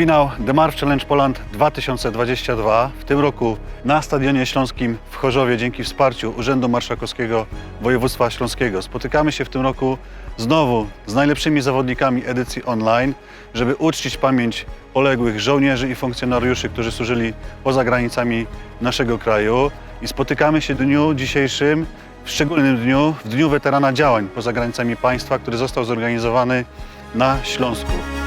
Finał The March Challenge Poland 2022 w tym roku na Stadionie Śląskim w Chorzowie dzięki wsparciu Urzędu Marszałkowskiego Województwa Śląskiego. Spotykamy się w tym roku znowu z najlepszymi zawodnikami edycji online, żeby uczcić pamięć poległych żołnierzy i funkcjonariuszy, którzy służyli poza granicami naszego kraju. I spotykamy się w dniu dzisiejszym, w szczególnym dniu, w Dniu Weterana Działań poza granicami państwa, który został zorganizowany na Śląsku.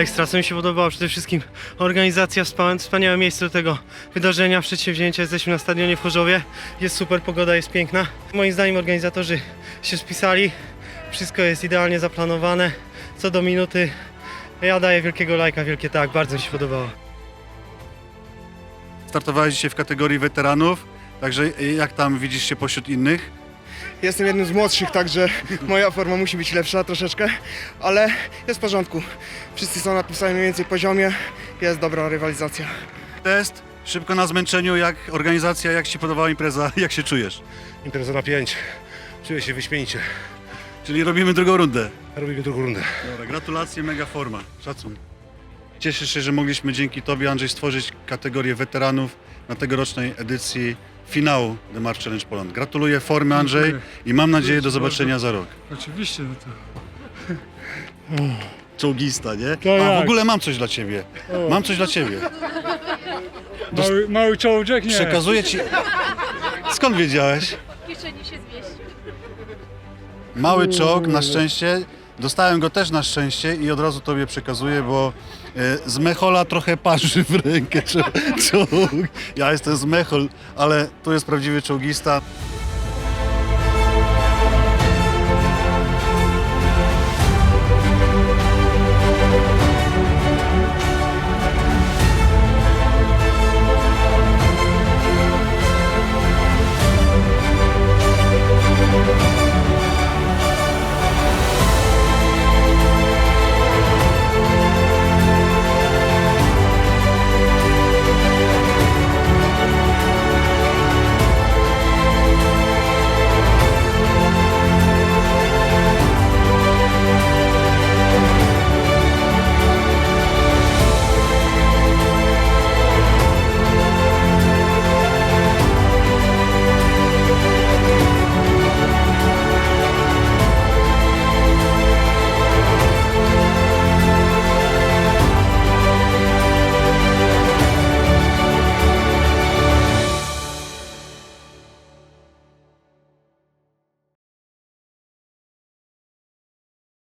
Ekstra, co mi się podobało przede wszystkim organizacja, wspa- wspaniałe miejsce do tego wydarzenia, przedsięwzięcia. Jesteśmy na stadionie w Chorzowie, jest super, pogoda jest piękna. Moim zdaniem organizatorzy się spisali, wszystko jest idealnie zaplanowane, co do minuty. Ja daję wielkiego lajka, wielkie tak, bardzo mi się podobało. Startowałeś dzisiaj w kategorii weteranów, także jak tam widzisz się pośród innych? Jestem jednym z młodszych, także moja forma musi być lepsza troszeczkę, ale jest w porządku. Wszyscy są na tym samym mniej więcej poziomie, jest dobra rywalizacja. Test, szybko na zmęczeniu, jak organizacja, jak Ci podobała impreza, jak się czujesz? Impreza na 5. Czuję się wyśmienicie. Czyli robimy drugą rundę. Robimy drugą rundę. Dobra, gratulacje, mega forma, szacun. Cieszę się, że mogliśmy dzięki Tobie, Andrzej, stworzyć kategorię weteranów na tegorocznej edycji finału The March Challenge Poland. Gratuluję formy, Andrzej, Dziękuję. i mam nadzieję do zobaczenia za rok. Oczywiście, no to. Czołgista, nie? To A w ogóle mam coś dla Ciebie. Mam coś dla Ciebie. Mały, mały czołczek? Nie. Przekazuję Ci... Skąd wiedziałeś? W kieszeni się zmieści. Mały czołg, na szczęście. Dostałem go też na szczęście i od razu Tobie przekazuję, bo e, z Mechola trochę parzy w rękę czo- czołg. Ja jestem z Mechol, ale to jest prawdziwy czołgista.